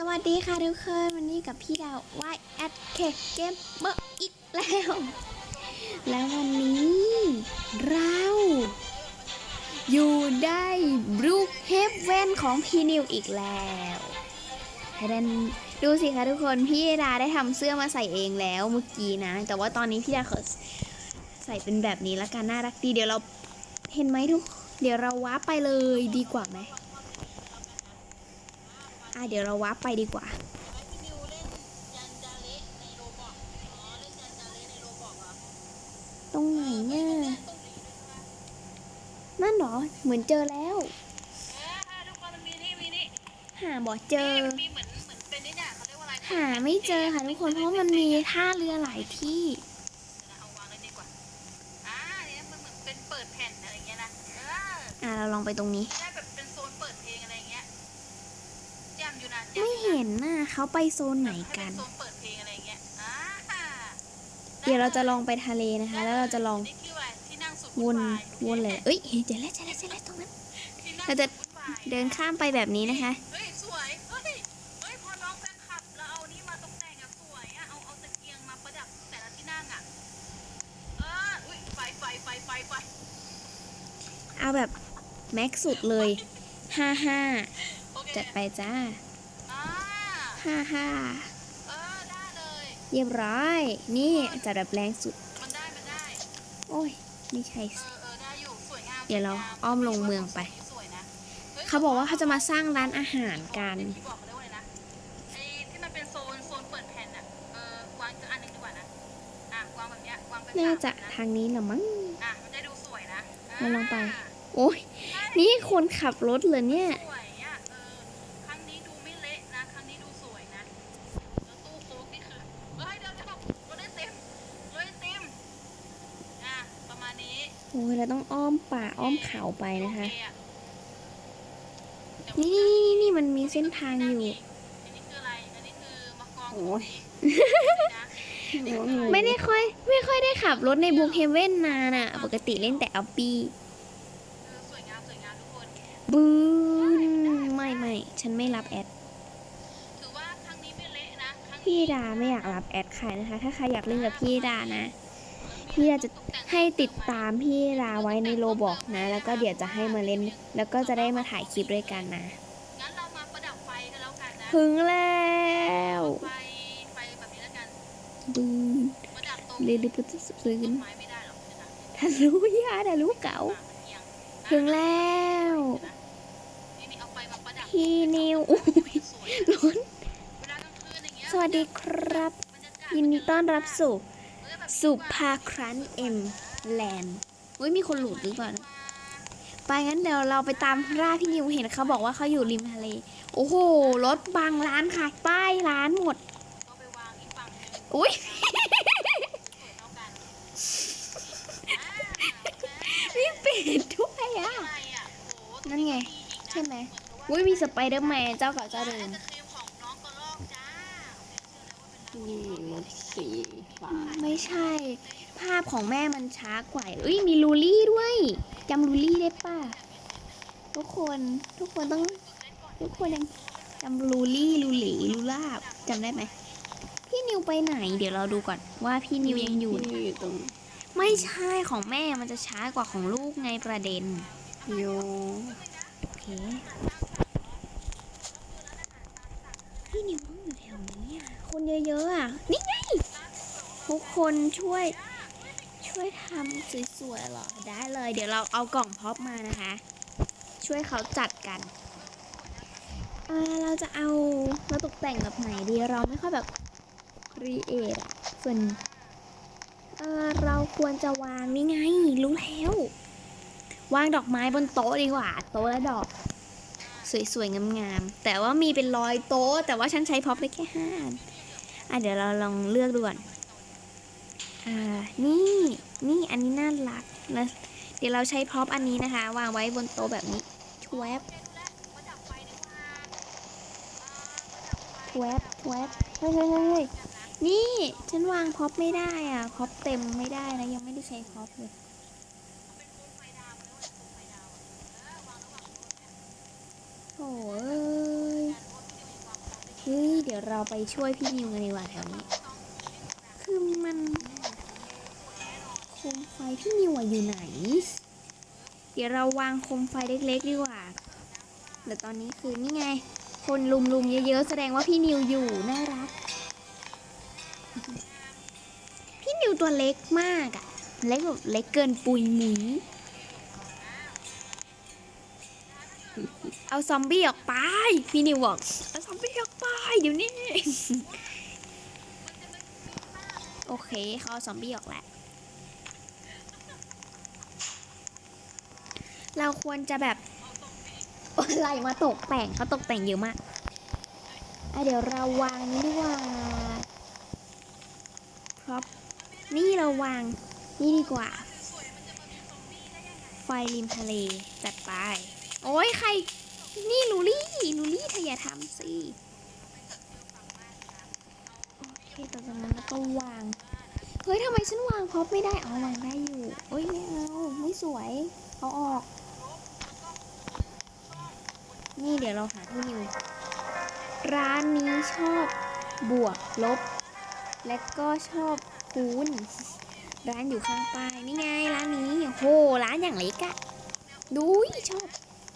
สวัสดีค่ะทุกคนวันนี้กับพี่ดาววายแอดเคเกมเมอร์อีกแล้ว แล้ววันนี้ เรา อยู่ได้บรูคเฮฟเว่นของพี่นิวอีกแล้วเดนดูสิคะทุกคน พี่ดาได้ทำเสื้อมาใส่เองแล้วเมื่อกี้นะ แต่ว่าตอนนี้พี่ดาขอใส่เป็นแบบนี้ละกันน่ารักดีเดี๋ยวเราเห็นไหมทุก เดี๋ยวเราว้าไปเลยดีกว่าไหม อะเดี๋ยวเราวาร์ปไปดีกว่าตรงไหนเนี่ยนั่นหรอ เหมือนเจอแล้วหาบ่เจอ หาไม่เจอค่ะทุกคนเพราะมันมีท่าเรือหลายที่อ่าเราลองไปตรงนี้เปิดเพลงอะไรเงี้ยแจมอยู่นะ แจไม่อยู่ะเห็นน่ะเขาไปโซนไหนให้กัเป็นนโซนเปิดเพลงอะไรเงี้ยอ่าเดี๋ยวเราจะลองไปทะเลนะคะ แล้วเราจะลองนี่คืออะไรที่นั่งสุดวนวายวนเลยเอ้ยเห็นเจอแล้วเจอแล้วเจอแล้วตรงนั้นที่นั่งเราจะสุวุ่นวายเดินข้ามไปแบบนี้นะคะเฮ้ยสวยเฮ้ยเฮ้ยพอน้องแฟนคลับแล้วเอานี่มาตกแต่งอะสวยอะเอาเอาตะเกียงมาประดับแต่ละที่นั่งอะเอออุ้ยไฟไฟไฟไฟไฟเอาแบบแม็กสุดเลย ห้าห้าโอเคจัดไปจ้าอ่า ห้าห้าเออได้เลยเรียบร้อย นี่จัดแบบแรงสุด มันได้มันได้โอ้ย ไม่ใช่ เอสิอเออได้อยู่สวยงามเดี๋ยวเราสงมอ้อมลงเมืองไป สวยนะฮ้ยเขาบอกว่าเขาจะมาสร้างร้านอาหารกัน ที่บอกมาได้ว่าอะไรนะไอ้ที่มันเป็นโซนโซนเปิดแผ่นอะเออวางอีกอันหนึงดีกว่านะอะวางแบบเนี้ยวางเป็นน่าจะสมนทางนี้เหรอมั้ง อะมันได้ดูสวยนะเราลองไป โอ้ย นี่คนขับรถเหรอเนี่ยสวยอะเออครั้งนี้ดูไม่เละนะครั้งนี้ดูสวยนะแล้วตู้โค้กนี่คือเฮ้ยเดี๋ยวเดี๋ยวรถได้เต็มรถได้เต็มอะประมาณนี้ โอ้ยเราต้องอ้อมป่าอ้อมเขาไปนะคะโอเอะแต่นี่นี่นี่นี่มันมีเส้นทางอยู่อันนี้คืออะไรอันนี้คือมะกอกโอ้ยนะไม่ได้ค่อย ไม่ค่อยได้ขับรถในบุกเฮเว่นนานอะปกติเล่นแต่อัปปี้เออสวยงามสวยงามทุกคนบูนไม่ไม่ฉันไม่รับแอดถือว่าครั้งนี้ไม่เละนะครั้งนี้พี่ดาไม่อยากรับแอดใครนะคะ ถ้าใครอยากเล่นกับพี่ดานะ พี่ดาจะให้ติดตามพี่ดาไว้ในโลบอกนะ แล้วก็เดี๋ยวจะให้มาเล่น แล้วก็จะได้มาถ่ายคลิปด้วยกันนะงั้นเรามาประดับไฟกันแล้วกันนะถึงแล้วไฟไฟแบบนี้แล้วกันบูนประดับตรงเรียนรู้จะซื้อต้นไม้ไม่ได้หรอกเดี๋ยวนะทะลุยาทะลุเก่าปากมันเอียงถึงแล้วนี่นี่เอาไฟมาประดับพี่นิวอุ้ยสวยร้อนเวลากลางคืนอย่างเงี้ยสวัสดีครับบรรยากาศยินดีต้อนรับสู่เออแบบ สุภาครันเอ็มแลนด์อุ้ยมีคนหลุดหรือเปล่านะไปงั้นเดี๋ยวเราไปตามล่าพี่นิวเห็นเขาบอกว่าเขาอยู่ริมทะเล โอ้โห รถบางร้านขายป้ายร้านหมดก็ไปวางอีกฝั่งหนึงอุ้ยสวยเท่ากันมีเป็ดด้วยอะอะไรอะโหนั่นไงดีอีกนะใช่ไหมเหมือนกับว่าอุ้ยมีสไปเดอร์แมนเจ้าเก่าเจ้าเดิมไอศครีมของน้องกระรอกจ้าโอเคเชื่อแล้วว่าเป็นร้านนี่รถ สีฟ้าไม่ใช่ ภาพของแม่มันช้ากว่าเอ้ยมีลูลี่ด้วยจำลูลี่ได้ป่ะทุกคนทุกคนต้อง ทุกคนยังจำลูลี่ลูหลีลูลาบจำได้ไหมพี่นิวไปไหน เดี๋ยวเราดูก่อนว่าพี่นิวยังอยู่ที่อยู่ตรงไม่ใช่ของแม่มันจะช้ากว่าของลูกไงประเด็นโยโอเคพี่นิวต้องอยู่แถวนี้อะคนเยอะๆอะนี่ไง ทุกคนช่วยช่วยทำสวยๆหรอได้เลย เดี๋ยวเราเอากล่องพ็อปมานะคะ ช่วยเขาจัดกันเออเราจะเอาเราตกแต่งแบบไหนดีเราไม่ค่อยแบบครีเอทอะส่วนเออเราควรจะวางนี่ไงรู้แล้ววางดอกไม้บนโต๊ะดีกว่า โต๊ะและดอก สวยๆงามๆแต่ว่ามีเป็นร้อยโต๊ะ แต่ว่าฉันใช้พ็อปได้แค่ห้านอะเดี๋ยวเราลองเลือกดูก่อน อ่า นี่ นี่อันนี้น่ารักแล้วเดี๋ยวเราใช้พ็อปอันนี้นะคะ วางไว้บนโต๊ะแบบนี้ชวบชวบชวบเฮ้ยเฮ้ยเฮ้ยนี่ ฉันวางพ็อปไม่ได้อะพ็อปเต็มไม่ได้นะ ยังไม่ได้ใช้พ็อปเลยโถ่เอ้ย เดี๋ยวเราไปช่วยพี่นิวกันดีกว่าแถวนี้ ฟพี่นิวอยู่ไหน เดี๋ยวเราวางโคมไฟเล็กๆดีกว่าแต่ตอนนี้คือนี่ไง คนลุมๆเยอะๆแสดงว่าพี่นิวอยู่น่ารัก พี่นิวตัวเล็กมากอะเล็กแบบเล็กเกินปุยหมุยเอาซอมบี้ออกไป พี่นิวบอกเอาซอมบี้ออกไปเดี๋ยวนี้ โอเค เขาเอาซอมบี้ออกแล้ว เราควรจะแบบอะไรมาตกแต่งเขาตกแต่งเยอะมากอะเดี๋ยวเราวางนี้ดีกว่าพร็อพนี่เราวางนี่ดีกว่า ไฟริมทะเลจัดไป โอ้ยใคร นี่ลูลี่ลูลี่เธออย่าทำสิโอเคต่อจากนั้นแล้วก็วาง เฮ้ยทำไมฉันวางพร็อพไม่ได้ เอาวางได้อยู่ โอ้ยไม่เอาไม่สวย เอาออก นี่เดี๋ยวเราหาที่อยู่ร้านนี้ชอบบวกลบ และก็ชอบคูณ ร้านอยู่ข้างป้ายนี่ไงร้านนี้โหร้านอย่างเล็กอะดูยชอบ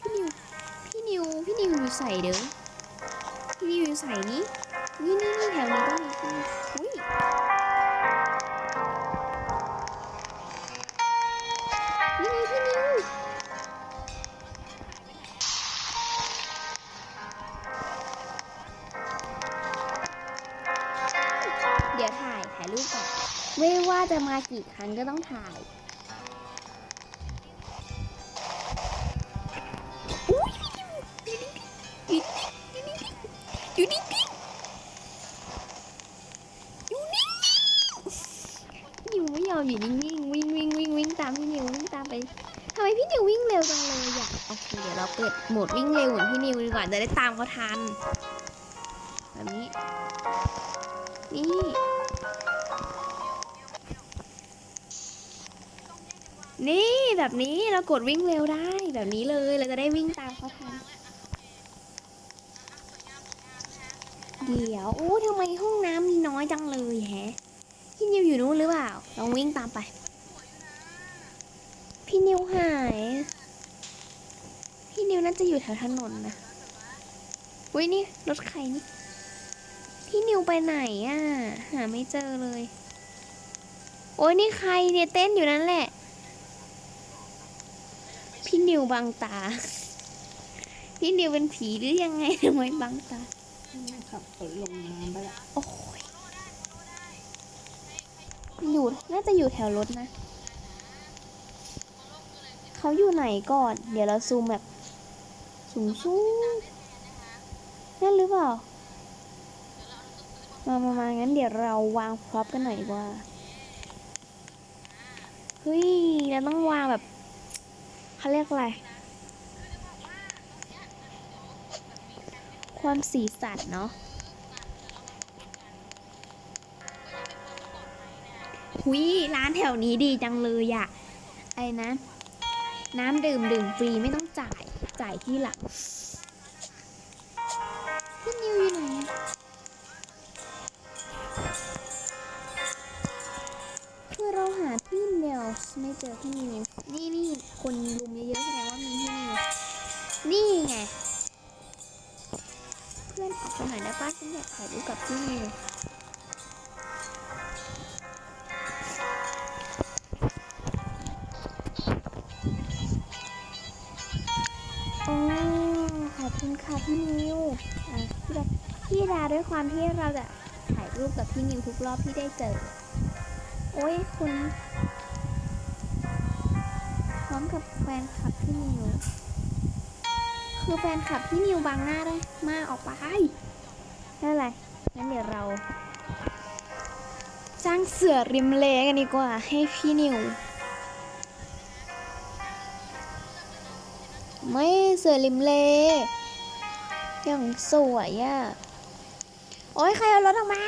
พี่นิวพี่นิวพี่นิวอยู่ใส่เด้อพี่นิวอยู่ใส่นี้นี่นี่นี่แถวนี้ก็มีพี่อุ้ย ถ่ายรูปก่อนไม่ว่าจะมากี่ครั้งก็ต้องถ่ายอุ้ยอยู่นิ่งๆอยู่นิ่งๆอยู่นิ่งๆอยู่ไม่ยอมอยู่นิ่งๆวิ่งวิ่งวิ่งวิ่งตามพี่นิววิ่งตามไปทำไมพี่นิววิ่งเร็วจังเลยอะโอเคเดี๋ยวเราเปิดโหมดวิ่งเร็วเหมือนพี่นิวดีกว่าจะได้ตามเขาทันแบบนี้นี่ นี่แบบนี้เรากดวิ่งเร็วได้แบบนี้เลยเราจะได้วิ่งตามเขาทันเดี๋ยวโอ้ทำไมห้องน้ำมีน้อยจังเลยแฮะพี่นิวอยู่นู้นหรือเปล่าลองวิ่งตามไป พี่นิวหาย พี่นิวน่าจะอยู่แถวถนนนะอุ้ยนี่รถใครนี่พี่นิวไปไหนอะ หาไม่เจอเลย โอ้ยนี่ใครเนี่ยเต้นอยู่นั่นแหละ พี่นิวบังตา พี่นิวเป็นผีหรือยังไงทำไมบังตาขับรถลงน้ำไปละโอ้ยอยู่น่าจะอยู่แถวรถนะ เขาอยู่ไหนก่อน เดี๋ยวเราซูมแบบ สูงสูงนั่นหรือเปล่า มามามางั้นเดี๋ยวเราวางพร็อพกันหน่อยดีกว่า เฮ้ย เราต้องวางแบบ เขาเรียกอะไร ความสีสันเนาะหุยร้านแถวนี้ดีจังเลยอะไอ้นะ น้ำดื่มดื่มฟรีไม่ต้องจ่าย จ่ายที่หลังพี่นิวอยู่ไหนคือเราหาพี่เนลไม่เจอพี่นิว ถ่ายรูปกับพี่นิวโอ้ขอบคุณค่ะพี่นิวอะพี่ดาพี่ดาด้วยความที่เราจะถ่ายรูปกับพี่นิวทุกรอบที่ได้เจอ โอ้ยคุณพร้อมกับแฟนคลับพี่นิว คือแฟนคลับพี่นิวบังหน้าได้ มาออกไป ไม่เป็นไรงั้นเดี๋ยวเรา สร้างเสือริมเลกันดีกว่า ให้พี่นิว ไม่เสือริมเลอย่างสวยอะ่ะ โอ้ยใครเอารถออกมา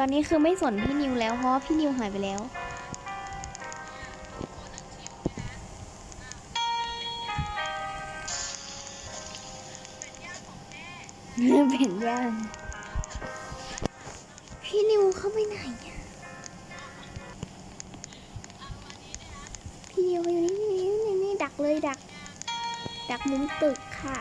ตอนนี้คือไม่สนพี่นิวแล้วเพราะพี่นิวหายไปแล้ว เป็นย่างพี่นิวเข้าไปไหนอะพี่นิวอยู่นี่นี่นี่ดักเลยดัก ดักมุมตึกค่ะ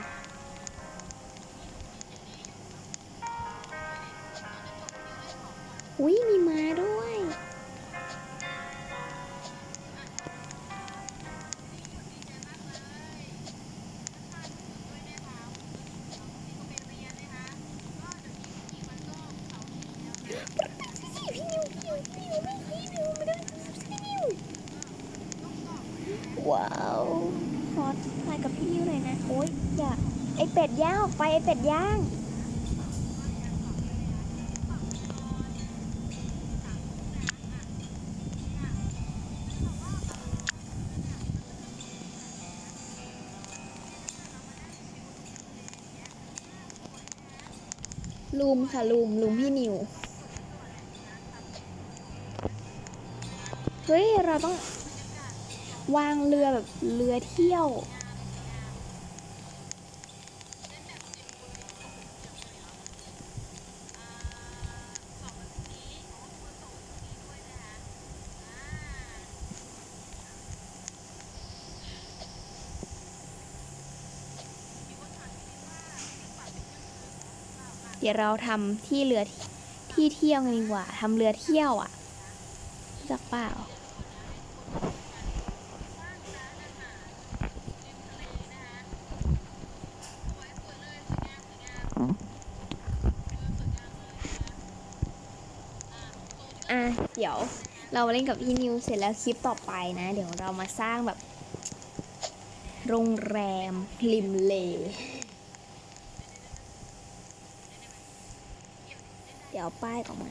ย่างออกไปไอเป็ดย่าง ลุมค่ะลุมลุมพี่นิว เฮ้ย เราต้องวางเรือแบบเรือเที่ยว เดี๋ยวเราทำที่เรือที่เที่ยวกันดีกว่าทำเรือเที่ยวอะรู้จักเปล่าอะเดี๋ยวเรามาเล่นกับพี่นิวเสร็จแล้วคลิปต่อไปนะ เดี๋ยวเรามาสร้างแบบ โรงแรมริมเล ดี๋ยวเอาป้ายออกมา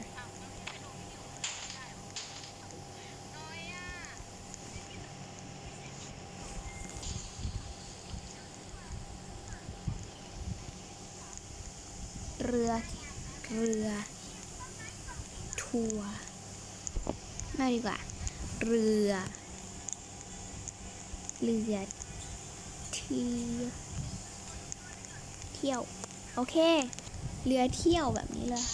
เรือ เรือ ทัวร์ไม่ดีกว่า เรือ เรือเที่ยวเที่ยว โอเค เรือเที่ยวแบบนี้เลย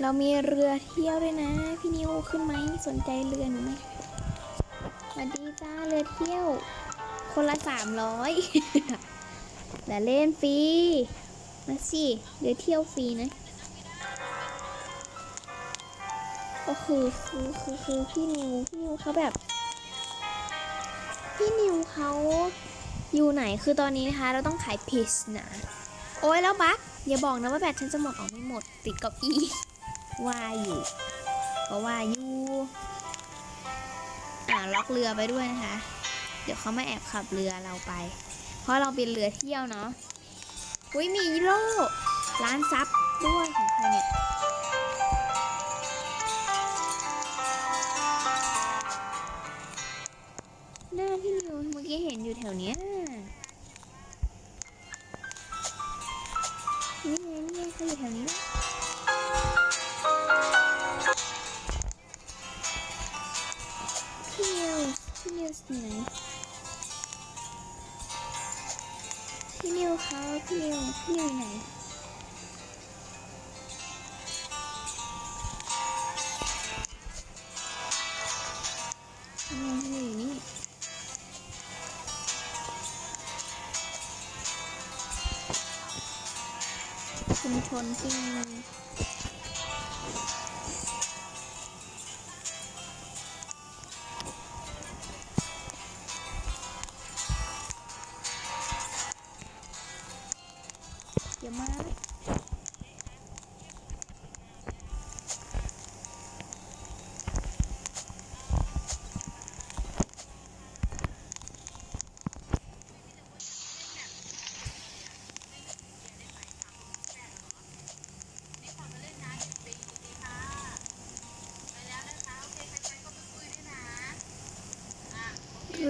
เรามีเรือเที่ยวด้วยนะ พี่นิวขึ้นไหมสนใจเรือหนูไหมสวัสดีจ้าเรือเที่ยว คนละสามร้อยแต่เล่นฟรีมาสิเรือเที่ยวฟรีนะก็คือคือคือคือพี่นิวพี่นิวเขาแบบ พี่นิวเขาอยู่ไหนคือตอนนี้นะคะ เราต้องขายพิชนะ โอ้ยแล้วบักอย่าบอกนะว่าแบตฉันจะหมดออกไม่หมด ติดกับอี ว่าอยู่ ก็ว่าอยู่อ่าล็อกเรือไปด้วยนะคะ เดี๋ยวเขาไมาแอบขับเรือเราไป เพราะเราเป็นเรือเที่ยวเนาะอุ้ยมีโล่ร้านซับด้วยของใครเนี่ยหน้าพี่นิวเมื่อกี้เห็นอยู่แถวเนี้ย ชนที่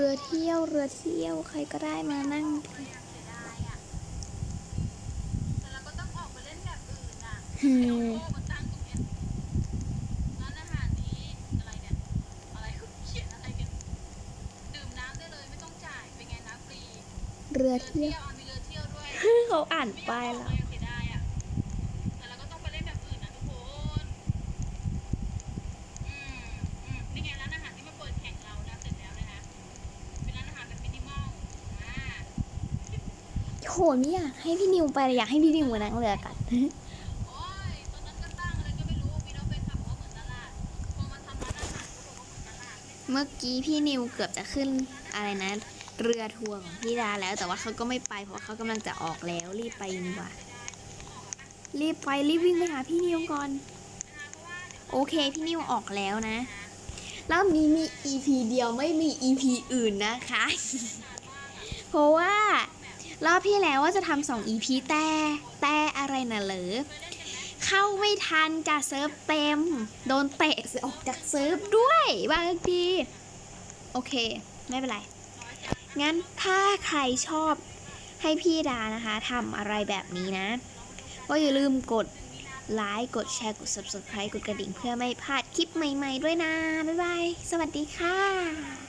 รือเที่ยวเรือเที่ยวใครก็ได้มานั่งเรือเที่ยวเขาอ่านไป้ายแล้ว หไม่อยากให้พี่นิวไปเลยอยากให้พี่นิวมานั่งเรือกันเมื่อกี้พี่นิวเกือบจะขึ้นอะไรนะ เรือทัวร์ของพี่ดาแล้ว แต่ว่าเขาก็ไม่ไปเพราะเขากำลังจะออกแล้วรีบไปดีกว่า รีบไปรีบวิ่งไปหาพี่นิวก่อน โอเคพี่นิวออกแล้วนะรอบนี้มี EP เดียวไม่มี EP อื่นนะคะ เพราะว่า รอบที่แล้วว่าจะทำสอง EP แต่แต่อะไรนะเหรอเข้าไม่ทันจะเซิร์ฟเต็ม โดนเตะออกจากเซิร์ฟด้วยบางที โอเค ไม่เป็นไร งั้นถ้าใครชอบให้พี่ดานะคะทำอะไรแบบนี้นะ ก็อย่าลืมกดไลค์กดแชร์กด subscribe กดกระดิ่งเพื่อไม่พลาดคลิปใหม่ ๆ ด้วยนะ บ๊ายบาย สวัสดีค่ะ